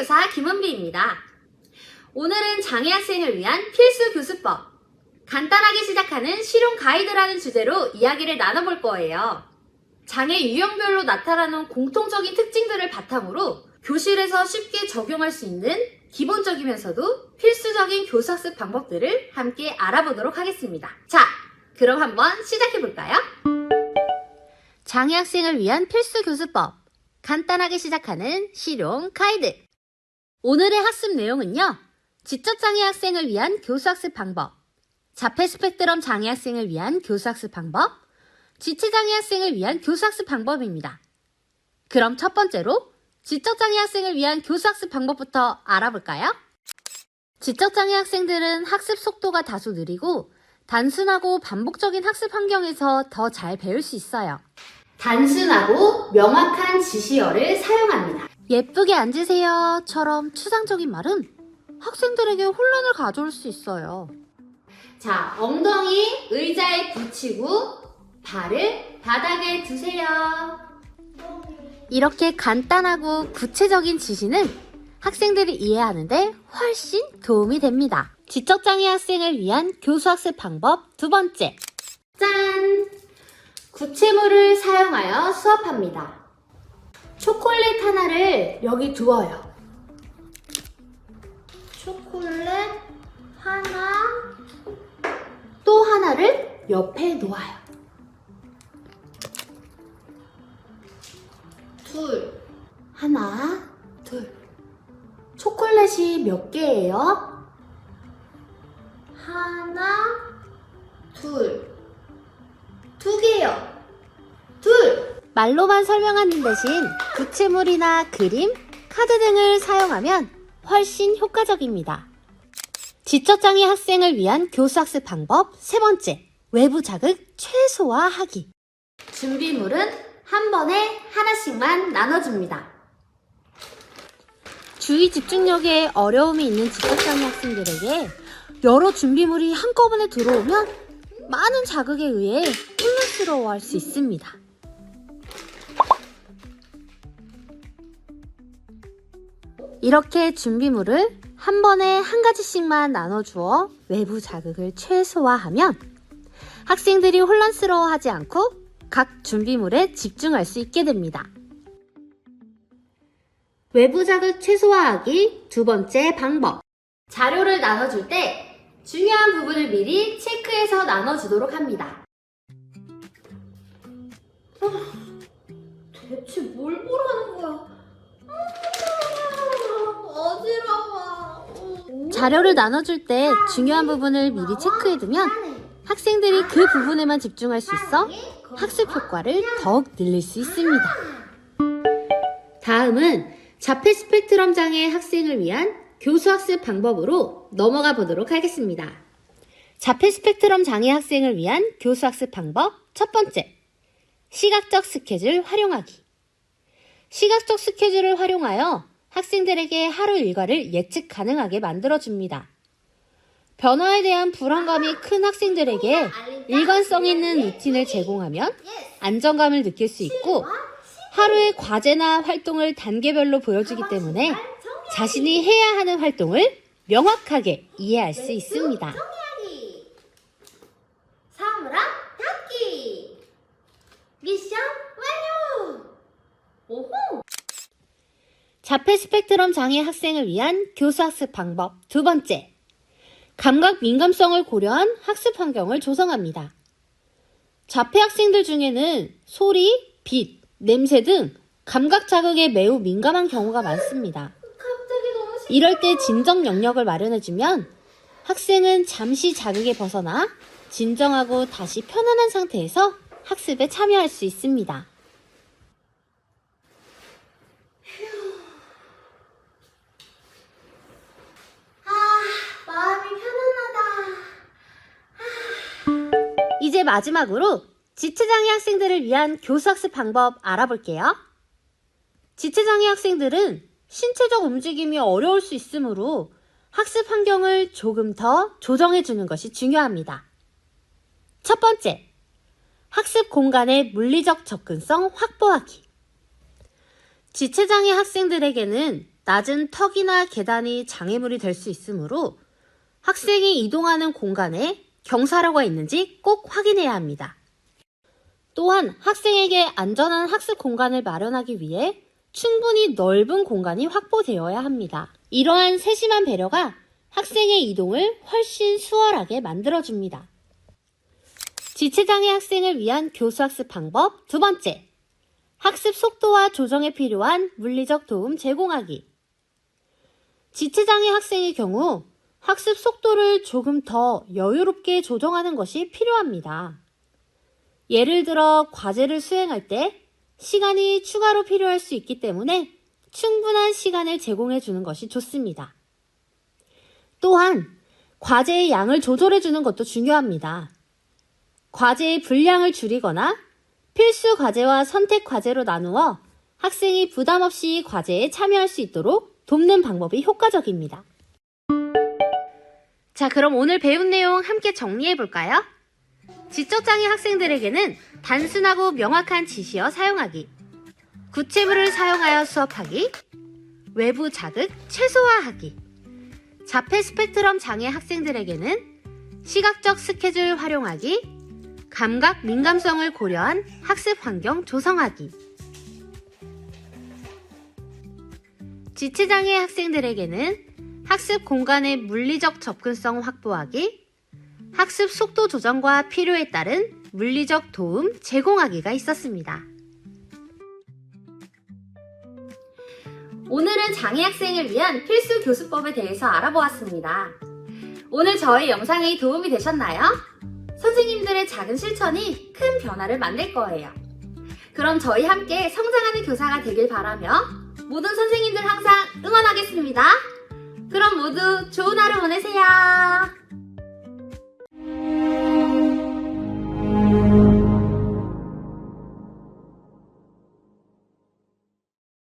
특수교사 김은비입니다. 오늘은 장애 학생을 위한 필수 교수법. 간단하게 시작하는 실용 가이드라는 주제로 이야기를 나눠볼 거예요. 장애 유형별로 나타나는 공통적인 특징들을 바탕으로 교실에서 쉽게 적용할 수 있는 기본적이면서도 필수적인 교사학습 방법들을 함께 알아보도록 하겠습니다. 자, 그럼 한번 시작해볼까요? 장애 학생을 위한 필수 교수법. 간단하게 시작하는 실용 가이드. 오늘의 학습 내용은요. 지적장애 학생을 위한 교수학습 방법. 자폐 스펙트럼 장애 학생을 위한 교수학습 방법. 지체장애 학생을 위한 교수학습 방법입니다. 그럼 첫 번째로 지적장애 학생을 위한 교수학습 방법부터 알아볼까요? 지적장애 학생들은 학습 속도가 다소 느리고 단순하고 반복적인 학습 환경에서 더 잘 배울 수 있어요. 단순하고 명확한 지시어를 사용합니다. 예쁘게 앉으세요.처럼 추상적인 말은 학생들에게 혼란을 가져올 수 있어요. 자, 엉덩이 의자에 붙이고 발을 바닥에 두세요. 이렇게 간단하고 구체적인 지시는 학생들이 이해하는데 훨씬 도움이 됩니다. 지적장애 학생을 위한 교수학습 방법 두 번째. 짠! 구체물을 사용하여 수업합니다. 초콜릿 하나를 여기 두어요. 초콜릿 하나, 또 하나를 옆에 놓아요. 둘, 하나, 둘. 초콜릿이 몇 개예요? 하나, 둘, 두 개요. 둘. 말로만 설명하는 대신 구체물이나 그림, 카드 등을 사용하면 훨씬 효과적입니다. 지적장애 학생을 위한 교수학습 방법 세 번째, 외부 자극 최소화하기. 준비물은 한 번에 하나씩만 나눠줍니다. 주의 집중력에 어려움이 있는 지적장애 학생들에게 여러 준비물이 한꺼번에 들어오면 많은 자극에 의해 혼란스러워할 수 있습니다. 이렇게 준비물을 한 번에 한 가지씩만 나눠주어 외부 자극을 최소화하면 학생들이 혼란스러워하지 않고 각 준비물에 집중할 수 있게 됩니다. 외부 자극 최소화하기 두 번째 방법. 자료를 나눠줄 때 중요한 부분을 미리 체크해서 나눠주도록 합니다. 아, 대체 뭘 보라는 거야? 아, 어지러워. 자료를 나눠줄 때 중요한 부분을 미리 체크해두면 학생들이 그 부분에만 집중할 수 있어 학습 효과를 더욱 늘릴 수 있습니다. 다음은 자폐 스펙트럼 장애 학생을 위한 교수 학습 방법으로 넘어가 보도록 하겠습니다. 자폐 스펙트럼 장애 학생을 위한 교수 학습 방법 첫 번째. 시각적 스케줄 활용하기. 시각적 스케줄을 활용하여 학생들에게 하루 일과를 예측 가능하게 만들어줍니다. 변화에 대한 불안감이 큰 학생들에게 일관성 있는 루틴을 제공하면 안정감을 느낄 수 있고 하루의 과제나 활동을 단계별로 보여주기 때문에 자신이 해야 하는 활동을 명확하게 이해할 수 있습니다. 정리하기 사물함 닫기 미션 완료 오호 자폐 스펙트럼 장애 학생을 위한 교수 학습 방법 두 번째. 감각 민감성을 고려한 학습 환경을 조성합니다. 자폐 학생들 중에는 소리, 빛, 냄새 등 감각 자극에 매우 민감한 경우가 많습니다. 이럴 때 진정 영역을 마련해주면 학생은 잠시 자극에 벗어나 진정하고 다시 편안한 상태에서 학습에 참여할 수 있습니다. 아 마음이 편안하다 이제 마지막으로 지체장애 학생들을 위한 교수학습 방법 알아볼게요. 지체장애 학생들은 신체적 움직임이 어려울 수 있으므로 학습 환경을 조금 더 조정해 주는 것이 중요합니다. 첫 번째, 학습 공간의 물리적 접근성 확보하기. 지체장애 학생들에게는 낮은 턱이나 계단이 장애물이 될 수 있으므로 학생이 이동하는 공간에 경사로가 있는지 꼭 확인해야 합니다. 또한 학생에게 안전한 학습 공간을 마련하기 위해 충분히 넓은 공간이 확보되어야 합니다. 이러한 세심한 배려가 학생의 이동을 훨씬 수월하게 만들어줍니다. 지체장애 학생을 위한 교수학습 방법 두 번째. 학습 속도와 조정에 필요한 물리적 도움 제공하기. 지체장애 학생의 경우 학습 속도를 조금 더 여유롭게 조정하는 것이 필요합니다. 예를 들어 과제를 수행할 때 시간이 추가로 필요할 수 있기 때문에 충분한 시간을 제공해 주는 것이 좋습니다. 또한 과제의 양을 조절해 주는 것도 중요합니다. 과제의 분량을 줄이거나 필수 과제와 선택 과제로 나누어 학생이 부담 없이 과제에 참여할 수 있도록 돕는 방법이 효과적입니다. 자, 그럼 오늘 배운 내용 함께 정리해 볼까요? 지적장애 학생들에게는 단순하고 명확한 지시어 사용하기, 구체물을 사용하여 수업하기, 외부 자극 최소화하기, 자폐 스펙트럼 장애 학생들에게는 시각적 스케줄 활용하기, 감각 민감성을 고려한 학습 환경 조성하기, 지체장애 학생들에게는 학습 공간의 물리적 접근성 확보하기, 학습 속도 조정과 필요에 따른 물리적 도움 제공하기가 있었습니다. 오늘은 장애 학생을 위한 필수 교수법에 대해서 알아보았습니다. 오늘 저의 영상이 도움이 되셨나요? 선생님들의 작은 실천이 큰 변화를 만들 거예요. 그럼 저희 함께 성장하는 교사가 되길 바라며 모든 선생님들 항상 응원하겠습니다. 그럼 모두 좋은 하루 보내세요.